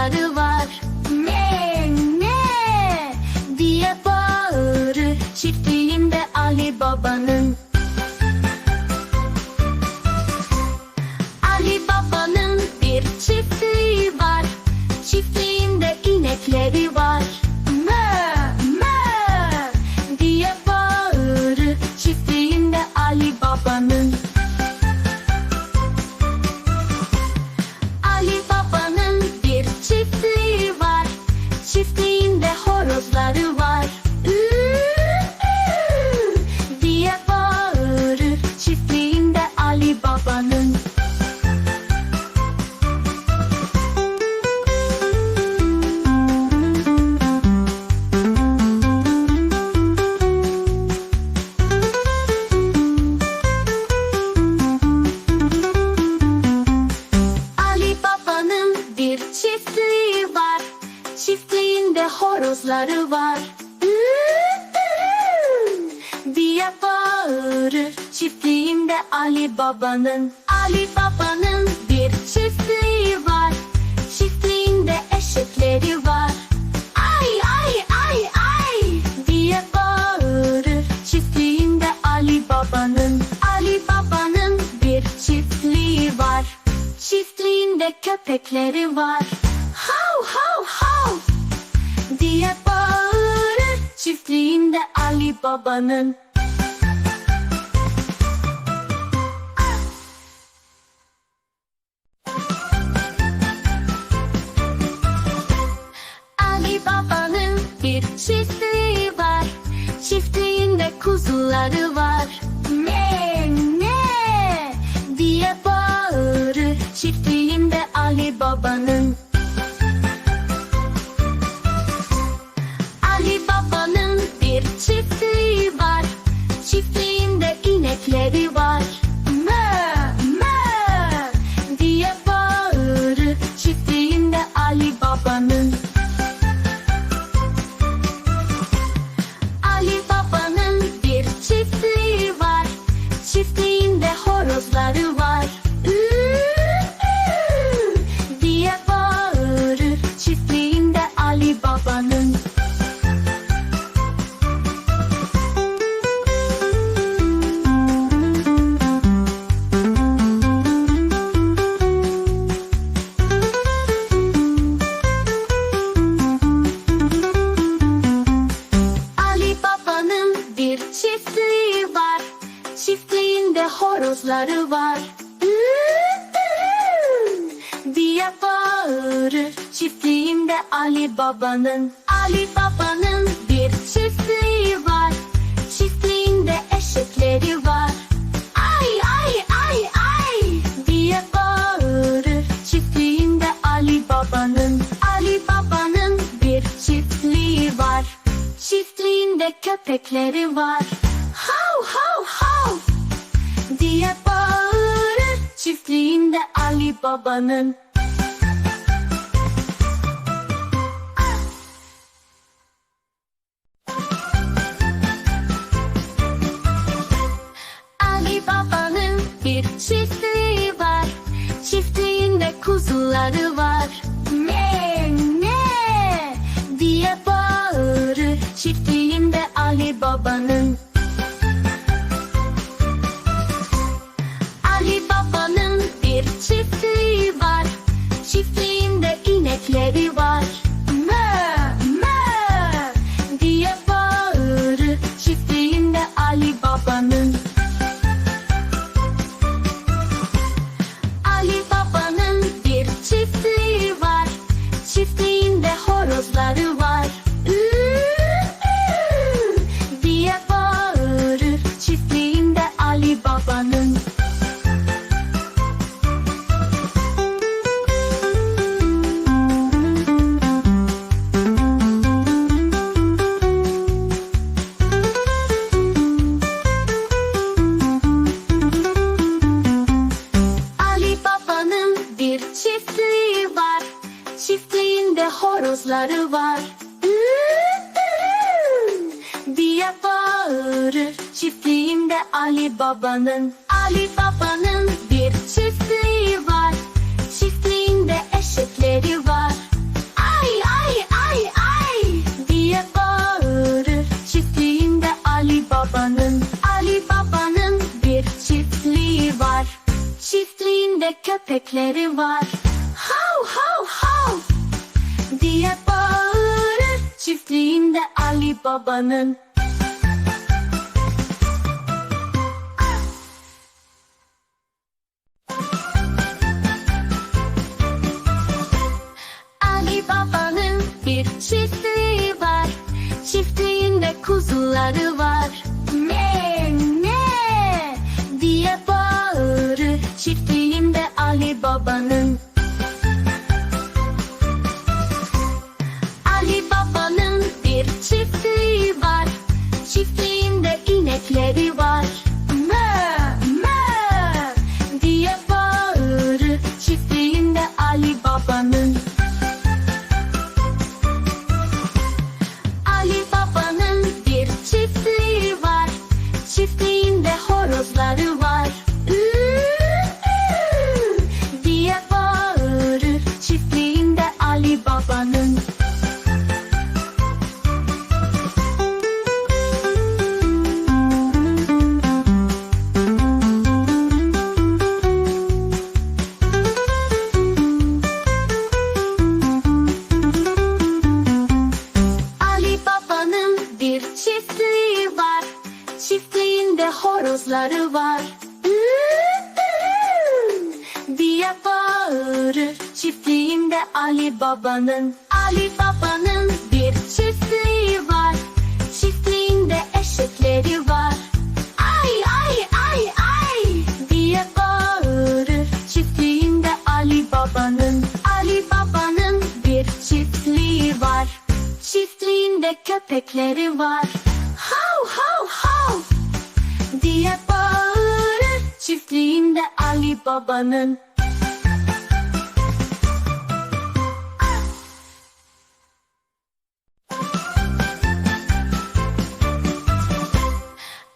horozları var. Ne ne diye bağırır çiftliğinde Ali Baba'nın. Horozları var. diye bağırır çiftliğinde Ali Baba'nın. Ali Baba'nın bir çiftliği var. Çiftliğinde eşekleri var. Ay ay ay ay diye bağırır çiftliğinde Ali Baba'nın. Ali Baba'nın bir çiftliği var. Çiftliğinde köpekleri var. Baba'nın. Ali Baba'nın bir çiftliği var. Çiftliğinde kuzuları var. Horozları var. Ü, diye bağırır çiftliğinde Ali Baba'nın. Ali Baba'nın bir çiftliği var. Çiftliğinde eşekleri var. Ay ay ay ay diye bağırır çiftliğinde Ali Baba'nın. Ali Baba'nın bir çiftliği var. Çiftliğinde köpekleri var. Diye bağırır çiftliğinde Ali Baba'nın. Ali Baba'nın bir çiftliği var. Çiftliğinde kuzuları var. Ne ne diye bağırır çiftliğinde Ali Baba'nın. Ali Baba'nın Ali Baba'nın bir çiftliği var. Çiftliğinde eşekleri var. Ay ay ay ay diye bağırır. Çiftliğinde Ali Baba'nın Ali Baba'nın bir çiftliği var. Çiftliğinde köpekleri var. Hav hav hav diye bağırır. Çiftliğinde Ali Baba'nın kuzuları var. Ne ne diye bağırır. Çiftliğinde Ali Baba'nın. Horozları var. Ü, diye bağırır. Çiftliğinde Ali Baba'nın. Ali Baba'nın bir çiftliği var. Çiftliğinde eşekleri var. Ay ay ay ay diye bağırır. Çiftliğinde Ali Baba'nın. Ali Baba'nın bir çiftliği var. Çiftliğinde köpekleri var. Diye bağırır. Çiftliğinde Ali Baba'nın.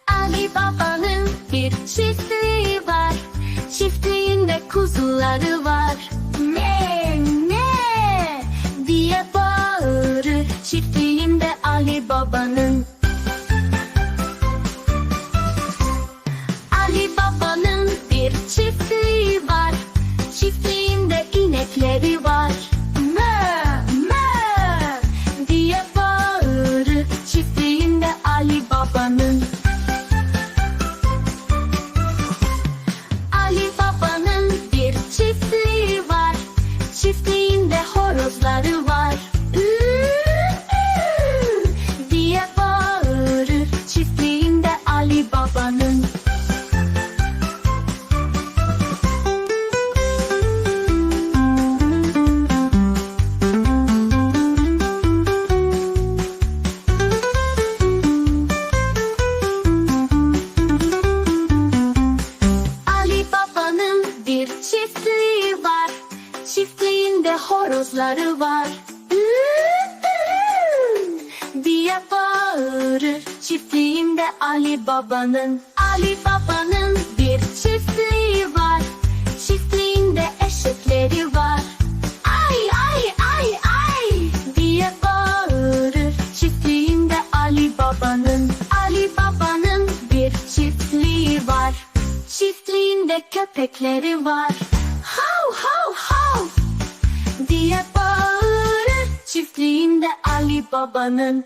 Ali Baba'nın bir çiftliği var. Çiftliğinde kuzuları var. Ne ne diye bağırır. Çiftliğinde Ali Baba'nın. Çiftliğinde horozları var. Diye bağırır. Çiftliğinde Ali Baba'nın. Ali Baba'nın bir çiftliği var. Çiftliğinde eşekleri var. Ay ay ay ay diye bağırır. Çiftliğinde Ali Baba'nın. Ali Baba'nın bir çiftliği var. Çiftliğinde köpekleri var. Hav hav Çiftliğinde Ali Baba'nın.